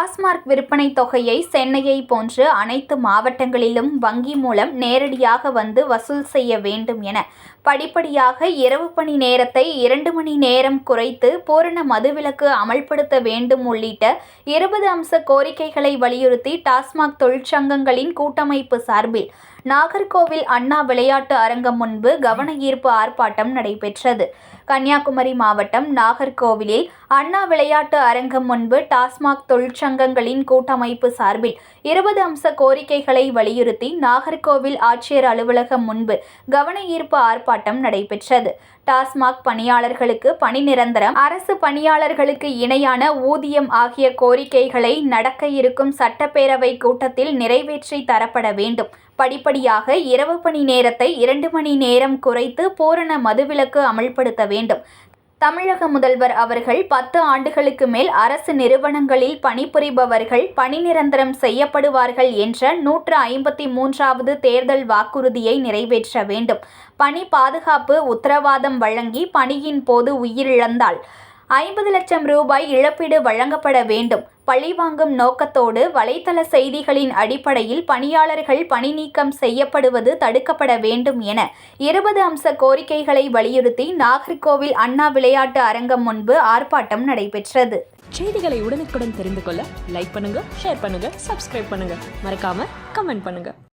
டாஸ்மார்க் விற்பனை தொகையை சென்னையை போன்று அனைத்து மாவட்டங்களிலும் வங்கி மூலம் நேரடியாக வந்து வசூல் செய்ய வேண்டும் என படிப்படியாக இரவு பணி நேரத்தை இரண்டு மணி நேரம் குறைத்து பூரண மதுவிலக்கு அமல்படுத்த வேண்டும் உள்ளிட்ட இருபது அம்ச கோரிக்கைகளை வலியுறுத்தி டாஸ்மாக் தொழிற்சங்கங்களின் கூட்டமைப்பு சார்பில் நாகர்கோவில் அண்ணா விளையாட்டு அரங்கம் முன்பு கவன ஈர்ப்பு ஆர்ப்பாட்டம் நடைபெற்றது. கன்னியாகுமரி மாவட்டம் நாகர்கோவிலில் அண்ணா விளையாட்டு அரங்கம் முன்பு டாஸ்மாக் தொழிற்சங்கங்களின் கூட்டமைப்பு சார்பில் இருபது அம்ச கோரிக்கைகளை வலியுறுத்தி நாகர்கோவில் ஆட்சியர் அலுவலகம் முன்பு கவன ஈர்ப்பு ஆர்ப்பாட்டம் நடைபெற்றது. டாஸ்மாக் பணியாளர்களுக்கு பணி நிரந்தரம். அரசு பணியாளர்களுக்கு இணையான ஊதியம் ஆகிய கோரிக்கைகளை நடக்க இருக்கும் சட்டப்பேரவை கூட்டத்தில் நிறைவேற்றி தரப்பட வேண்டும். படிப்படியாக இரவு பணி நேரத்தை இரண்டு மணி நேரம் குறைத்து பூரண மதுவிலக்கு அமல்படுத்த வேண்டும். தமிழக முதல்வர் அவர்கள் பத்து ஆண்டுகளுக்கு மேல் அரசு நிறுவனங்களில் பணிபுரிபவர்கள் பணி நிரந்தரம் செய்யப்படுவார்கள் என்ற நூற்று ஐம்பத்தி மூன்றாவது தேர்தல் வாக்குறுதியை நிறைவேற்ற வேண்டும். பணி பாதுகாப்பு உத்தரவாதம் வழங்கி பணியின் போது உயிரிழந்தால் ஐம்பது லட்சம் ரூபாய் இழப்பீடு வழங்கப்பட வேண்டும். பழிவாங்கும் நோக்கத்தோடு வலைத்தள செய்திகளின் அடிப்படையில் பணியாளர்கள் பணி நீக்கம் செய்யப்படுவது தடுக்கப்பட வேண்டும் என இருபது அம்ச கோரிக்கைகளை வலியுறுத்தி நாகர்கோவில் அண்ணா விளையாட்டு அரங்கம் முன்பு ஆர்ப்பாட்டம் நடைபெற்றது. செய்திகளை உடனுக்குடன் தெரிந்து கொள்ள லைக் பண்ணுங்க ஷேர் பண்ணுங்க சப்ஸ்கிரைப் பண்ணுங்க. மறக்காம கமெண்ட் பண்ணுங்க.